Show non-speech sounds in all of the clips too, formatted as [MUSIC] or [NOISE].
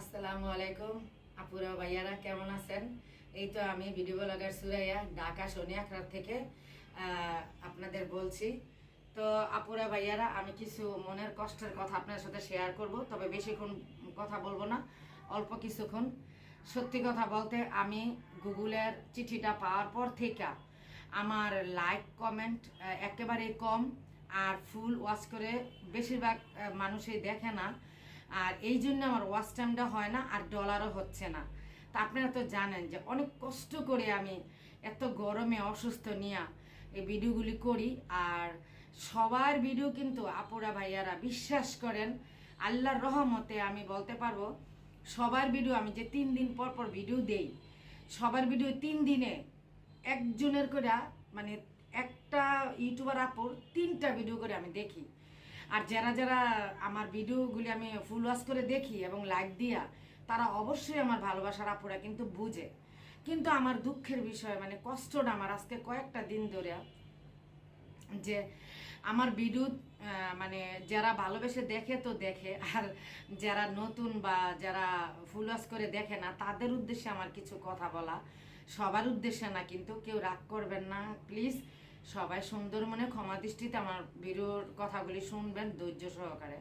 আসসালামু আলাইকুম। আপুরা ভাইয়ারা, কেমন আছেন? এই তো আমি ভিডিও ব্লগার সুরাইয়া, ঢাকা সোনিয়াখড়ার থেকে আপনাদের বলছি। তো আপুরা ভাইয়ারা, আমি কিছু মনের কষ্টের কথা আপনার সাথে শেয়ার করব, তবে বেশিক্ষণ কথা বলব না, অল্প কিছুক্ষণ। সত্যি কথা বলতে, আমি গুগলের চিঠিটা পাওয়ার পর থেকে আমার লাইক কমেন্ট একেবারেই কম, আর ফুল ওয়াচ করে বেশিরভাগ মানুষই দেখে না। আর এই জন্য আমার ওয়াচ টাইমটা হয় না আর ডলারও হচ্ছে না। তা আপনারা তো জানেন যে অনেক কষ্ট করে আমি এত গরমে অসুস্থ নিয়ে এই ভিডিওগুলি করি। আর সবার ভিডিও কিন্তু আপুরা ভাইয়ারা বিশ্বাস করেন, আল্লাহর রহমতে আমি বলতে পারব, সবার ভিডিও আমি যে তিন দিন পর পর ভিডিও দেই, সবার ভিডিও তিন দিনে একজনের করে মানে একটা ইউটিউবার আপুর তিনটা ভিডিও করে আমি দেখি। আর যারা যারা আমার ভিডিওগুলি আমি ফুল ওয়াশ করে দেখি এবং লাইক দিয়া, তারা অবশ্যই আমার ভালোবাসার আপুরা কিন্তু বুঝে। কিন্তু আমার দুঃখের বিষয় মানে কষ্টটা আমার আজকে কয়েকটা দিন ধরে যে আমার ভিডিও মানে যারা ভালোবেসে দেখে তো দেখে, আর যারা নতুন বা যারা ফুল ওয়াশ করে দেখে না, তাদের উদ্দেশ্যে আমার কিছু কথা বলা। সবার উদ্দেশ্যে না, কিন্তু কেউ রাগ করবেন না প্লিজ সবাই সুন্দর মনে ক্ষমা দৃষ্টিতে আমার ভিডিওর কথাগুলি শুনবেন ধৈর্য সহকারে।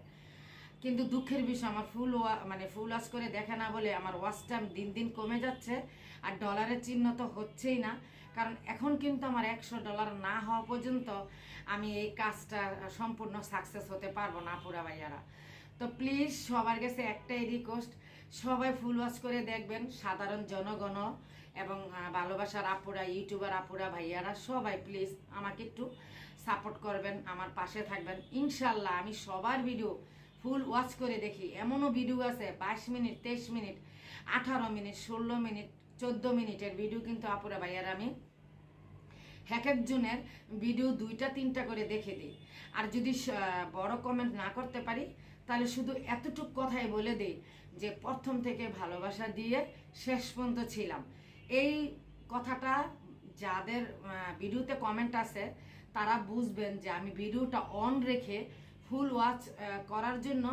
কিন্তু দুঃখের বিষয়, আমার ফুল মানে ফুল ওয়াশ করে দেখে না বলে আমার ওয়াচ টাইম দিন দিন কমে যাচ্ছে আর ডলারের চিহ্ন তো হচ্ছেই না। কারণ এখন কিন্তু আমার একশো ডলার না হওয়া পর্যন্ত আমি এই কাজটা সম্পূর্ণ সাকসেস হতে পারব না, পুরা ভাইয়ারা। তো প্লিজ সবার কাছে একটাই রিকোয়েস্ট সবাই ফুল ওয়াশ করে দেখবেন, সাধারণ জনগণ এবং ভালোবাসার আপুরা, ইউটিউবার আপুরা, ভাইয়ারা, সবাই প্লিজ আমাকে একটু সাপোর্ট করবেন, আমার পাশে থাকবেন। ইনশাল্লাহ আমি সবার ভিডিও ফুল ওয়াচ করে দেখি। এমনও ভিডিও আছে, বাইশ মিনিট, তেইশ মিনিট, আঠারো মিনিট, ষোলো মিনিট, চোদ্দ মিনিটের ভিডিও কিন্তু আপুরা, ভাইয়ারা আমি এক একজনের ভিডিও দুইটা, তিনটা করে দেখে দিই। আর যদি বড় কমেন্ট না করতে পারি, তাহলে শুধু এতটুক কথাই বলে দিই যে, প্রথম থেকে ভালোবাসা দিয়ে শেষ পর্যন্ত ছিলাম। এই কথাটা যাদের ভিডিওতে কমেন্ট আছে, তারা বুঝবেন যে আমি ভিডিওটা অন রেখে ফুল ওয়াচ করার জন্য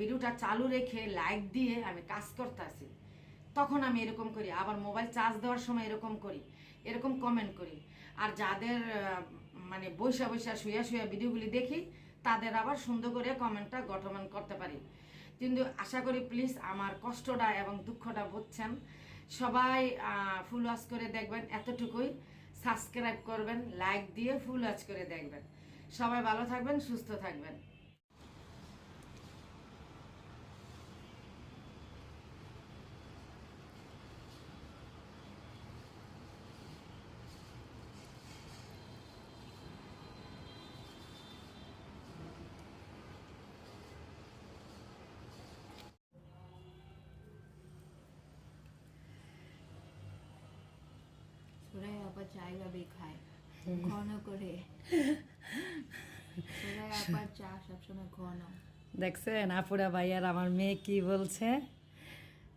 ভিডিওটা চালু রেখে লাইক দিয়ে আমি কাজ করতেছি। তখন আমি এরকম করি। আবার মোবাইল চার্জ দেওয়ার সময় এরকম করি। এরকম কমেন্ট করি। আর যাদের মানে বৈশা বৈশা শুয়া শুয়া ভিডিওগুলি দেখি, তাদের আবার সুন্দর করে কমেন্টটা গঠন করতে পারি। কিন্তু আশা করি প্লিজ আমার কষ্টটা এবং দুঃখটা বুঝছেন। সবাই ফুল ওয়াশ করে দেখবেন এতটুকুই। সাবস্ক্রাইব করবেন লাইক দিয়ে ফুল ওয়াশ করে দেখবেন। সবাই ভালো থাকবেন, সুস্থ থাকবেন। আপা চা এভাবেই খায়। ঘন করে। আপার [LAUGHS] চা সবসময় ঘন। দেখছেন আপুরা ভাইয়ার আমার মেয়ে কি বলছে?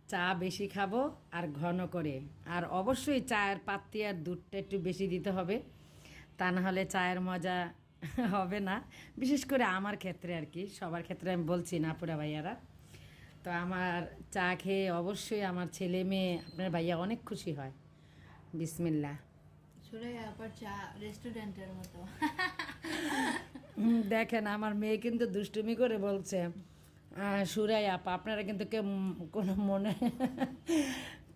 চা বেশি খাব আর ঘন করে। আর অবশ্যই চায়ের পাত্তি আর দুধটা একটু বেশি দিতে হবে। তা না হলে চায়ের মজা [LAUGHS] হবে না। বিশেষ করে আমার ক্ষেত্রে আর কি সবার ক্ষেত্রে আমি বলছি না আপুরা ভাইয়ারা। তো আমার চা খেয়ে অবশ্যই আমার ছেলে মেয়ে আপনার ভাইয়া অনেক খুশি হয়। বিসমিল্লা চা রেস্টুরেন্টের মতো। দেখেন আমার মেয়ে কিন্তু দুষ্টুমি করে বলছে সুরাই আপা আপনারা কিন্তু কেউ কোনো মনে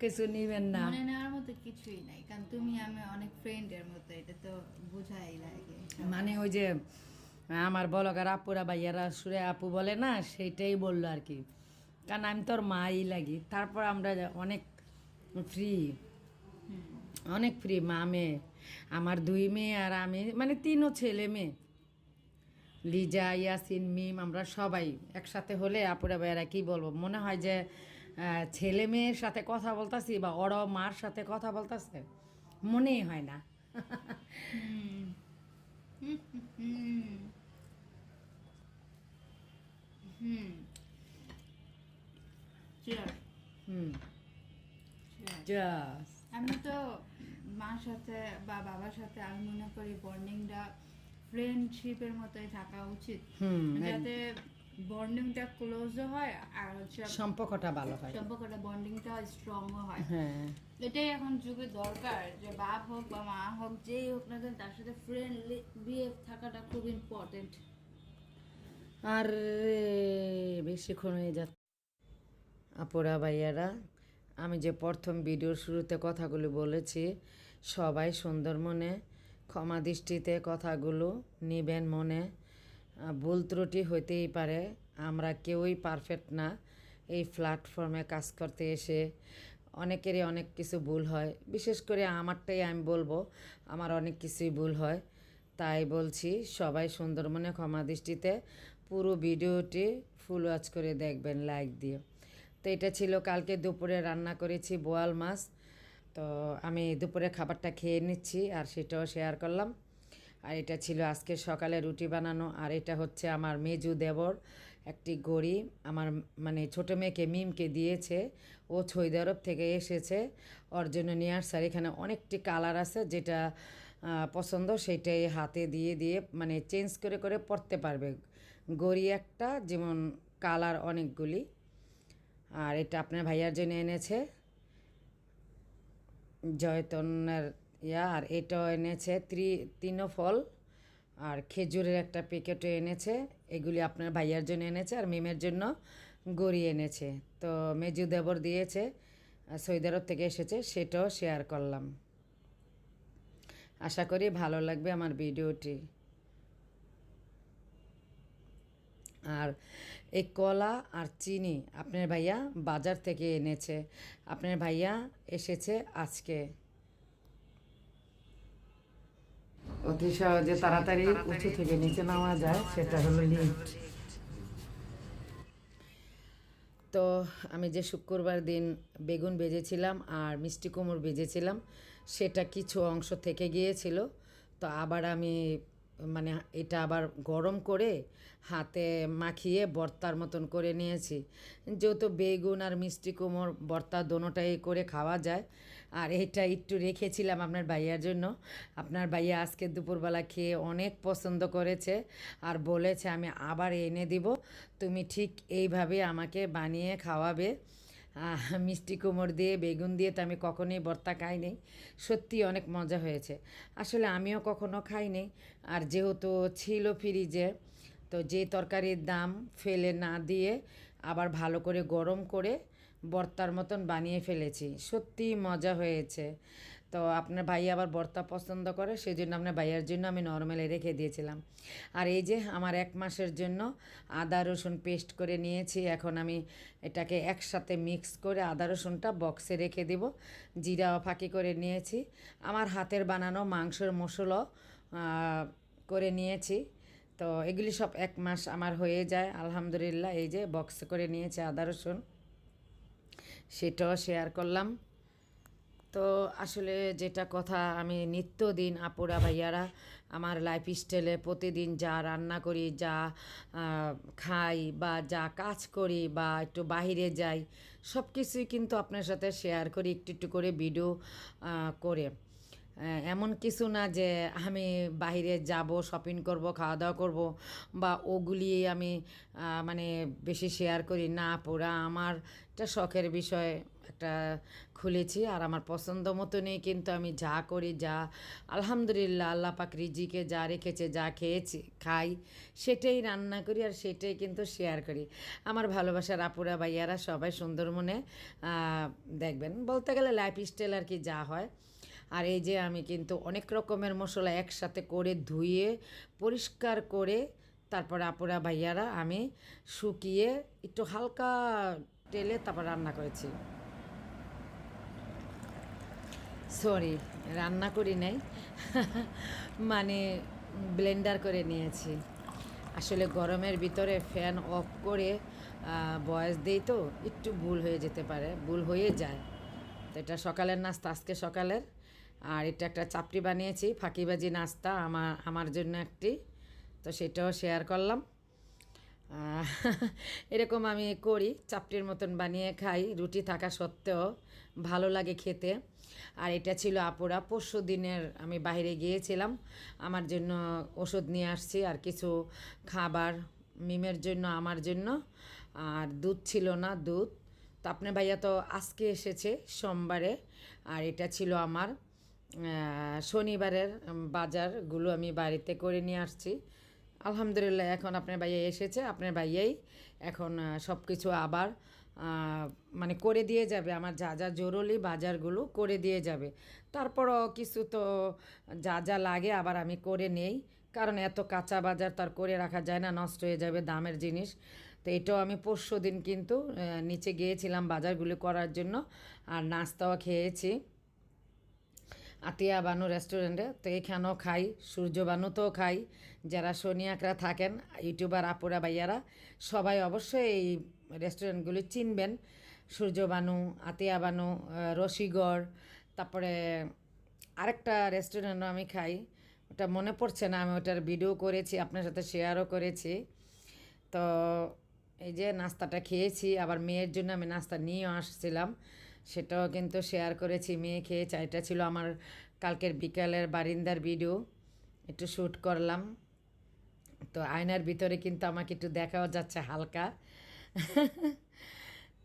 কিছু নিবেন না। মনে নেওয়ার মতো কিছুই নাই কারণ তুমি আমি অনেক ফ্রেন্ডের মতো এটা তো বোঝাই লাগে মানে ওই যে আমার বলগার আপুরা ভাইয়ারা সুরে আপু বলে না সেইটাই বলল আর কি। কারণ আমি তোর মাই লাগি তারপর আমরা অনেক ফ্রি। অনেক ফ্রি মা মেয়ে। আমার দুই মেয়ে আর আমি মানে তিনও ছেলে মেয়ে। লিজা ইয়াসিন মিম আমরা সবাই একসাথে হলে আপুরা ভাইয়ারা কি বলব? মনে হয় যে ছেলে মেয়ের সাথে কথা বলতাছি বা ওরাও মার সাথে কথা বলতাছে মনেই হয় না। হুম। আমি তো মার সাথে বা বাবার সাথে আমি মনে করি বন্ডিংটা ফ্রেন্ডশিপের মতোই থাকা উচিত। যাতে বন্ডিংটা ক্লোজও হয় আর সম্পর্কটা ভালো হয়। সম্পর্কটা বন্ডিংটা স্ট্রংও হয়। হ্যাঁ। এটাই এখন যুগে দরকার যে বাপ হোক বা মা হোক যেই হোক না কেন তার সাথে ফ্রেন্ডলি বিহেভ থাকাটা খুব ইম্পর্টেন্ট আর বেশিক্ষণ হয়ে যাচ্ছে। আপুরা ভাইয়ারা আমি যে প্রথম ভিডিওর শুরুতে কথাগুলো বলেছি সবাই সুন্দর মনে, ক্ষমা দৃষ্টিতে কথাগুলো নিবেন মনে। ভুল ত্রুটি হইতেই পারে, আমরা কেউই পারফেক্ট না। এই প্ল্যাটফর্মে কাজ করতে এসে অনেকেরই অনেক কিছু ভুল হয়। বিশেষ করে আমারটাই আমি বলব, আমার অনেক কিছুই ভুল হয়। তাই বলছি, সবাই সুন্দর মনে, ক্ষমা দৃষ্টিতে পুরো ভিডিওটি ফুল ওয়াচ করে দেখবেন লাইক দিয়ে। তো এটা ছিল কালকে দুপুরে রান্না করেছি বোয়াল মাছ। তো আমি দুপুরে খাবারটা খেয়ে নিচ্ছি আর সেটাও শেয়ার করলাম। আর এটা ছিল আজকে সকালে রুটি বানানো আর এটা হচ্ছে আমার মেজু দেবর, একটি গড়ি। আমার মানে ছোটো মেয়েকে মিমকে দিয়েছে। ও ছৈদারব থেকে এসেছে। ওর জন্য নিয়ে আসছে। এখানে অনেকটি কালার আছে যেটা পছন্দ সেটাই হাতে দিয়ে দিয়ে মানে চেঞ্জ করে করে পরতে পারবে। গড়ি একটা, যেমন কালার অনেকগুলি। আর এটা আপনার ভাইয়ার জন্য এনেছে। জয়তনের ইয়া, আর এটাও এনেছে ত্রি তিনো ফল আর খেজুরের একটা প্যাকেটও এনেছে। এগুলি আপনার ভাইয়ার জন্য এনেছে আর মিমের জন্য গড়ি এনেছে। তো মেজু দেবর দিয়েছে সৈদারত থেকে এসেছে, সেটাও শেয়ার করলাম। আশা করি ভালো লাগবে আমার ভিডিওটি। আর এই কলা আর চিনি আপনার ভাইয়া বাজার থেকে এনেছে। আপনার ভাইয়া এসেছে আজকে। অতি সহজে তাড়াতাড়ি উঁচু থেকে নিচে নামা যায়, সেটা হলো লিফট তো আমি যে শুক্রবার দিন বেগুন ভেজেছিলাম আর মিষ্টি কুমড় ভেজেছিলাম সেটা কিছু অংশ থেকে গিয়েছিল। তো আবার আমি মানে এটা আবার গরম করে হাতে মাখিয়ে বর্তার মতন করে নিয়েছি। যেহেতু বেগুন আর মিষ্টি কুমড়, বর্তা দোনোটাই করে খাওয়া যায়। আর এটা একটু রেখেছিলাম আপনার ভাইয়ার জন্য। আপনার ভাইয়া আজকে দুপুরবেলা খেয়ে অনেক পছন্দ করেছে আর বলেছে আমি আবার এনে দিব। তুমি ঠিক এইভাবে আমাকে বানিয়ে খাওয়াবে। মিষ্টি কুমড় দিয়ে, বেগুন দিয়ে তো আমি কখনোই ভর্তা খাই খাইনি সত্যি অনেক মজা হয়েছে। আসলে আমিও কখনো খাই খাইনি আর যেহেতু ছিল ফ্রিজে, তো যে তরকারির দাম ফেলে না দিয়ে আবার ভালো করে গরম করে বর্তার মতন বানিয়ে ফেলেছি। সত্যি মজা হয়েছে। তো আপনার ভাই আবার ভর্তা পছন্দ করে সেই জন্য আপনার ভাইয়ের জন্য আমি নর্মালে রেখে দিয়েছিলাম। আর এই যে আমার এক মাসের জন্য আদা রসুন পেস্ট করে নিয়েছি, এখন আমি এটাকে একসাথে মিক্স করে আদা রসুনটা বক্সে রেখে দেব। জিরা ফাঁকি করে নিয়েছি। আমার হাতের বানানো মাংসের মশলা করে নিয়েছি। তো এগুলি সব এক মাস আমার হয়ে যায়, আলহামদুলিল্লাহ। এই যে বক্স করে নিয়েছে আদা রসুন, সেটাও শেয়ার করলাম। তো আসলে যেটা কথা আমি নিত্যদিন আপুরা ভাইয়ারা, আমার লাইফ স্টাইলে প্রতিদিন যা রান্না করি, যা খাই বা যা কাজ করি বা একটু বাহিরে যাই সব কিছুই কিন্তু আপনার সাথে শেয়ার করি, একটু একটু করে ভিডিও করে। এমন কিছু না যে আমি বাইরে যাব শপিং করব খাওয়া দাওয়া করব বা ওগুলি আমি মানে বেশি শেয়ার করি। না, পুরা আমার একটা শখের বিষয় একটা খুলেছি আর আমার পছন্দ মতনই কিন্তু আমি যা করি, যা আলহামদুলিল্লাহ আল্লাহ পাক রিজিকে যা রেখেছে, যা খেয়েছি, খাই, সেটাই রান্না করি আর সেটাই কিন্তু শেয়ার করি। আমার ভালোবাসার আপুরা, ভাইয়ারা সবাই সুন্দর মনে দেখবেন। বলতে গেলে লাইফ স্টাইল আর কি যা হয়। আর এই যে আমি কিন্তু অনেক রকমের মশলা একসাথে করে ধুয়ে, পরিষ্কার করে তারপরে আপুরা ভাইয়ারা আমি শুকিয়ে একটু হালকা তেলে তারপর রান্না করেছি। সরি রান্না করি নাই। মানে ব্লেন্ডার করে নিয়েছি। আসলে গরমের ভিতরে ফ্যান অফ করে বয়স দিই তো, একটু ভুল হয়ে যেতে পারে, ভুল হয়ে যায়। তো এটা সকালের নাস্তা, আজকে সকালের। আর এটা একটা চাপড়ি বানিয়েছি, ফাঁকিবাজি নাস্তা আমার আমার জন্য একটি। তো সেটাও শেয়ার করলাম। [LAUGHS] এরকম আমি করি চাপটির মতন বানিয়ে খাই, রুটি থাকা সত্ত্বেও ভালো লাগে খেতে। আর এটা ছিল আপুরা, পরশু দিনের আমি বাইরে গিয়েছিলাম, আমার জন্য ওষুধ নিয়ে আসছি আর কিছু খাবার মিমের জন্য, আমার জন্য। আর দুধ ছিল না, দুধ। তো আপনার ভাইয়া তো আজকে এসেছে সোমবারে, আর এটা ছিল আমার। শনিবারের বাজারগুলো আমি বাড়িতে করে নিয়ে আসছি। আলহামদুলিল্লাহ, এখন আপনার ভাইয়া এসেছে। আপনার ভাইয়াই এখন সব কিছু আবার মানে করে দিয়ে যাবে। আমার যা যা জরুরি বাজারগুলো করে দিয়ে যাবে। তারপরও কিছু তো যা যা লাগে আবার আমি করে নেই। কারণ এত কাঁচা বাজার তার করে রাখা যায় না, নষ্ট হয়ে যাবে দামের জিনিস। তো এটাও আমি পরশু দিন কিন্তু নিচে গিয়েছিলাম বাজারগুলো করার জন্য। আর নাস্তাও খেয়েছি। আতিয়া বানু রেস্টুরেন্টে তো এখানেও খাই, সূর্য বানুতেও খাই। যারা সোনিয়াকরা থাকেন, ইউটিউবার, আপুরা, ভাইয়ারা, সবাই অবশ্যই এই রেস্টুরেন্টগুলি চিনবেন। সূর্য বানু, আতিয়া বানু রশিগড়, তারপরে আরেকটা রেস্টুরেন্টও আমি খাই। ওটা মনে পড়ছে না, আমি ওটার ভিডিও করেছি, আপনার সাথে শেয়ারও করেছি। তো এই যে নাস্তাটা খেয়েছি, আবার মেয়ের জন্য আমি নাস্তা নিয়েও আসছিলাম। সেটাও কিন্তু শেয়ার করেছি। মেয়ে খেয়ে চাইটা ছিল আমার কালকের বিকালের বারিন্দার ভিডিও একটু শ্যুট করলাম। তো আয়নার ভিতরে কিন্তু আমাকে একটু দেখাও যাচ্ছে হালকা।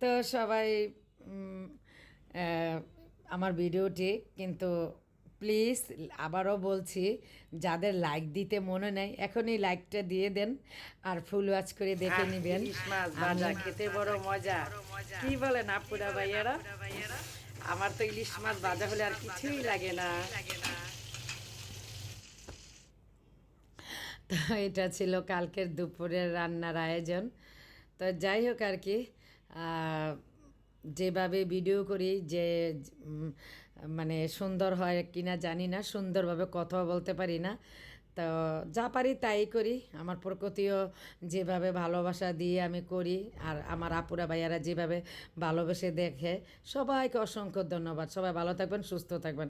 তো সবাই আমার ভিডিওটি কিন্তু প্লিজ আবারও বলছি যাদের লাইক দিতে মনে নেই এখনই লাইকটা দিয়ে দেন আর ফুল ওয়াচ করে দেখে নেবেন। ভাজা খেতে বড় মজা। কি বলেন আপুরা ভাইয়ারা? আমার তো ইলিশ মাছ ভাজা হলে আর কিছুই লাগে না। তো এটা ছিল কালকের দুপুরের রান্নার আয়োজন। তো যাই হোক আর কি যেভাবে ভিডিও করি যে মানে সুন্দর হয় কি না জানি না, সুন্দরভাবে কথা বলতে পারি না। তো যা পারি তাই করি। আমার প্রকৃতিও যেভাবে ভালোবাসা দিয়ে আমি করি, আর আমার আপুরা ভাইয়ারা যেভাবে ভালোবেসে দেখে, সবাইকে অসংখ্য ধন্যবাদ। সবাই ভালো থাকবেন, সুস্থ থাকবেন।